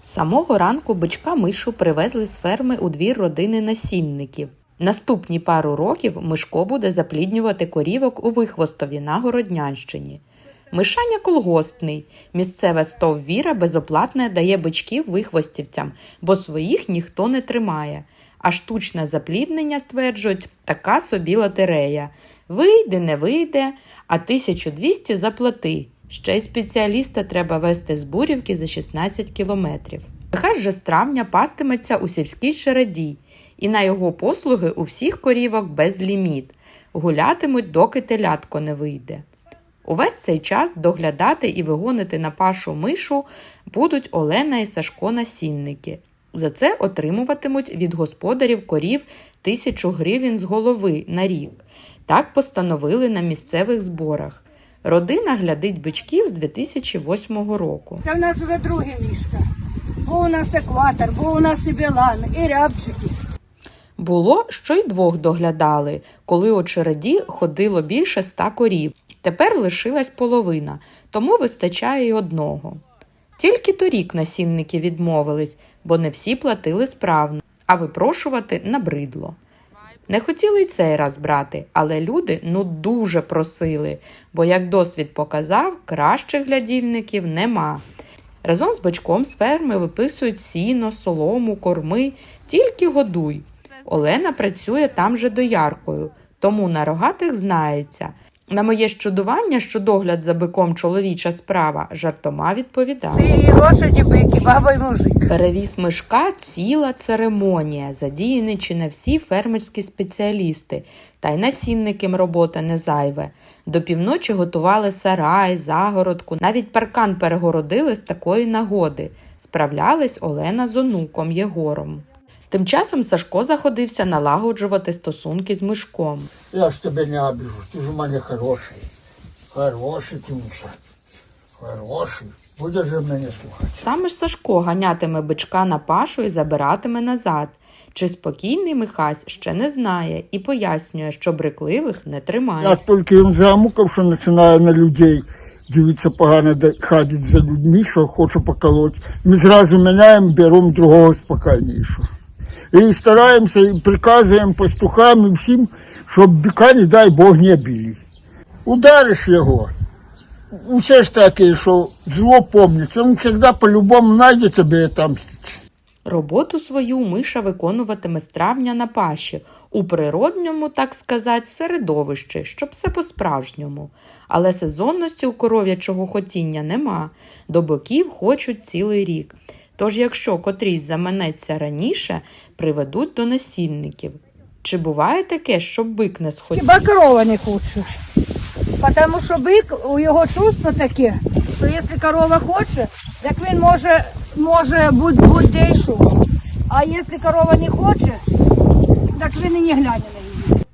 Самого ранку бичка мишу привезли з ферми у двір родини насінників. Наступні пару років Мишко буде запліднювати корівок у Вихвостові на Городнянщині. Мишаня колгоспний. Місцеве стов Віра безоплатне дає бичків вихвостівцям, бо своїх ніхто не тримає. А штучне запліднення, стверджують, така собі лотерея. Вийде, не вийде, а 1200 заплати. Ще й спеціаліста треба вести з бурівки за 16 кілометрів. Нехай же з травня пастиметься у сільській череді, і на його послуги у всіх корівок безліміт. Гулятимуть, доки телятко не вийде. Увесь цей час доглядати і вигонити на пашу мишу будуть Олена і Сашко насінники. За це отримуватимуть від господарів корів тисячу гривень з голови на рік. Так постановили на місцевих зборах. Родина глядить бичків з 2008 року. Це в нас вже друге ліжко. Бо у нас екватор, бо у нас і білан, і рябчики. Було, що й двох доглядали, коли у череді ходило більше ста корів. Тепер лишилась половина, тому вистачає й одного. Тільки торік насінники відмовились, бо не всі платили справно, а випрошувати набридло. Не хотіли й цей раз брати, але люди ну дуже просили, бо, як досвід показав, кращих глядівників нема. Разом з бачком з ферми виписують сіно, солому, корми, тільки годуй. Олена працює там же дояркою, тому на рогатих знається. На моє щодування, що догляд за биком чоловіча справа, жартома відповідає. І лошаді бики, баба й мужик. Перевіз мишка ціла церемонія, задіяні чи не всі фермерські спеціалісти, та й насінникам робота не зайве. До півночі готували сарай, загородку, навіть паркан перегородили з такої нагоди. Справлялись Олена з онуком Єгором. Тим часом Сашко заходився налагоджувати стосунки з мишком. Я ж тебе не обіжу, ти ж у мене хороший. Хороший ти, Хороший. Будеш же мене слухати. Саме ж Сашко ганятиме бичка на пашу і забиратиме назад. Чи спокійний Михась ще не знає і пояснює, що брикливих не тримає. Я тільки він замукав, що починає на людей дивитися погано, де ходить за людьми, що хоче поколоть. Ми зразу міняємо, беремо другого спокійнішого. І стараємося, і приказуємо пастухам і всім, щоб біка, не дай Бог, не били. Удариш його, усе ж таке, що зло помнить, він завжди по-любому знайде тебе і. Роботу свою миша виконуватиме з травня на паші, у природньому, так сказати, середовищі, щоб все по-справжньому. Але сезонності у коров'ячого хотіння нема, до боків хочуть цілий рік. Тож, якщо котрийсь заманеться раніше, приведуть до насінників. Чи буває таке, що бик не схотів? Хіба корова не хоче. Тому що бик, у його чувство таке, що якщо корова хоче, так він може, може будь, будь де йшов. А якщо корова не хоче, так він і не гляне на її.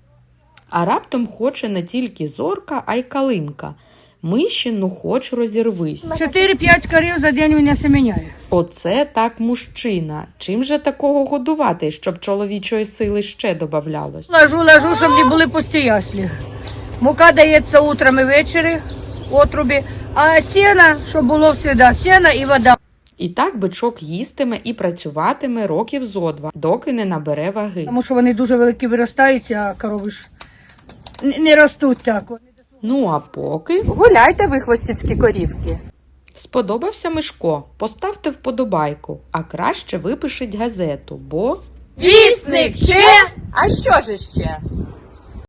А раптом хоче не тільки зорка, а й калинка. Миші, ну хоч розірвись. 4-5 корів за день він не міняє. Оце так мужчина. Чим же такого годувати, щоб чоловічої сили ще добавлялось? Ложу, ложу, щоб не були пусті яслі. Мука дається утром і ввечері, отрубі, а сіна, щоб було завжди, сіна і вода. І так бичок їстиме і працюватиме років зо два, доки не набере ваги. Тому що вони дуже великі виростають, а корови ж не- не ростуть так. Ну а поки гуляйте ви хвостівські корівки. Сподобався Мишко? Поставте вподобайку, а краще випишіть газету, бо Вісник ще? А що ж ще?